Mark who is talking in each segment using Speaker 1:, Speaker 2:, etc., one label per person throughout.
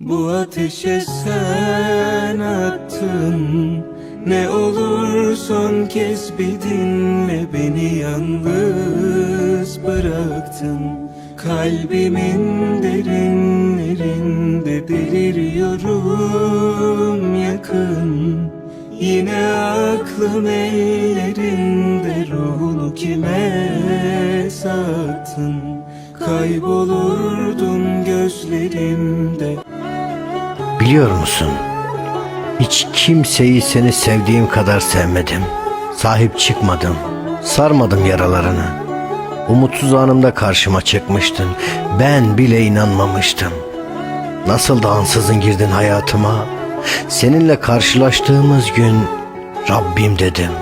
Speaker 1: Bu ateşe sen attın. Ne olur son kez bir dinle Beni yalnız bıraktın. Kalbimin derinlerinde deliriyorum yakın. Yine aklım ellerinde ruhunu kime sattın? Kaybolurdun gözlerimde
Speaker 2: Biliyor musun? Hiç kimseyi seni sevdiğim kadar sevmedim. Sahip çıkmadım. Sarmadım yaralarını. Umutsuz anımda karşıma çıkmıştın. Ben bile inanmamıştım. Nasıl da ansızın girdin hayatıma. Seninle karşılaştığımız gün Rabbim dedim.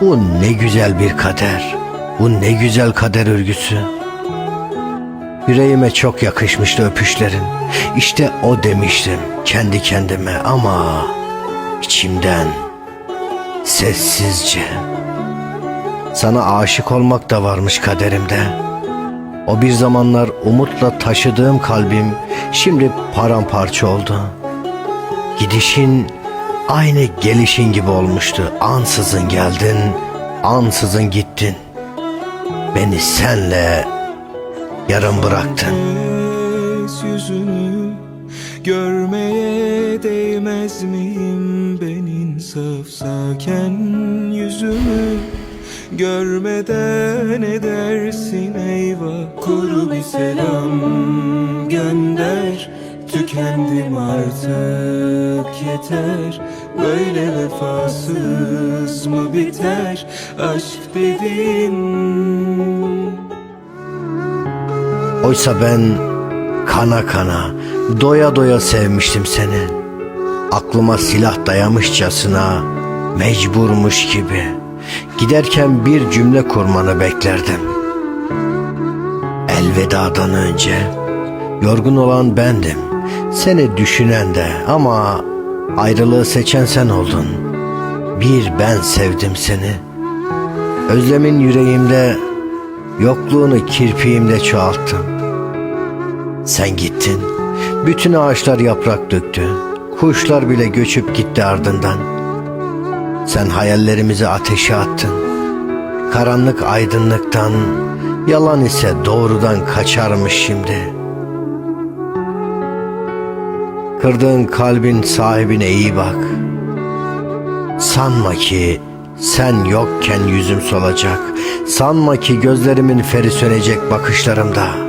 Speaker 2: Bu ne güzel bir kader. Bu ne güzel kader örgüsü. Yüreğime çok yakışmıştı öpüşlerin. İşte o demiştim kendi kendime ama içimden sessizce. Sana aşık olmak da varmış kaderimde. O bir zamanlar umutla taşıdığım kalbim şimdi paramparça oldu. Gidişin aynı gelişin gibi olmuştu. Ansızın geldin, ansızın gittin. Beni senle yarım bıraktın.
Speaker 1: Yüzünü görmeye değmez miyim ben insaf saken yüzümü? Görmeden edersin eyvah kuru bir selam gönder. Tükendim artık yeter. Böyle vefasız mı biter? Aşk dedin
Speaker 2: Oysa ben kana kana, doya doya sevmiştim seni. Aklıma silah dayamışçasına, mecburmuş gibi. Giderken bir cümle kurmanı beklerdim. Elvedadan önce, yorgun olan bendim. Seni düşünen de ama ayrılığı seçen sen oldun. Bir ben sevdim seni. Özlemin yüreğimde, yokluğunu kirpiğimde çoğalttım. Sen gittin. Bütün ağaçlar yaprak döktü. Kuşlar bile göçüp gitti ardından. Sen hayallerimizi ateşe attın. Karanlık aydınlıktan, yalan ise doğrudan kaçarmış şimdi. Kırdığın kalbin sahibine iyi bak. Sanma ki sen yokken yüzüm solacak. Sanma ki gözlerimin feri sönecek bakışlarımda.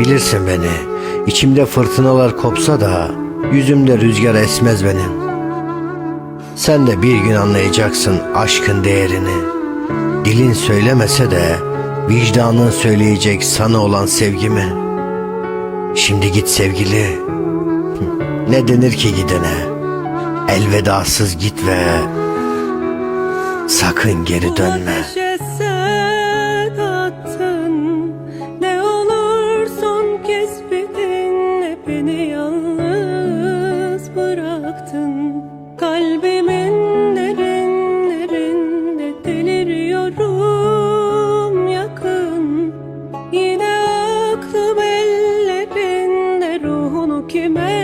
Speaker 2: Bilirsin beni. içimde fırtınalar kopsa da yüzümde rüzgar esmez benim. Sen de bir gün anlayacaksın aşkın değerini. Dilin söylemese de vicdanın söyleyecek sana olan sevgimi. Şimdi git sevgili. Ne denir ki gidene? Elvedasız git ve sakın geri dönme. Geliyorum yakın Yine aklım ellerinde Ruhunu kime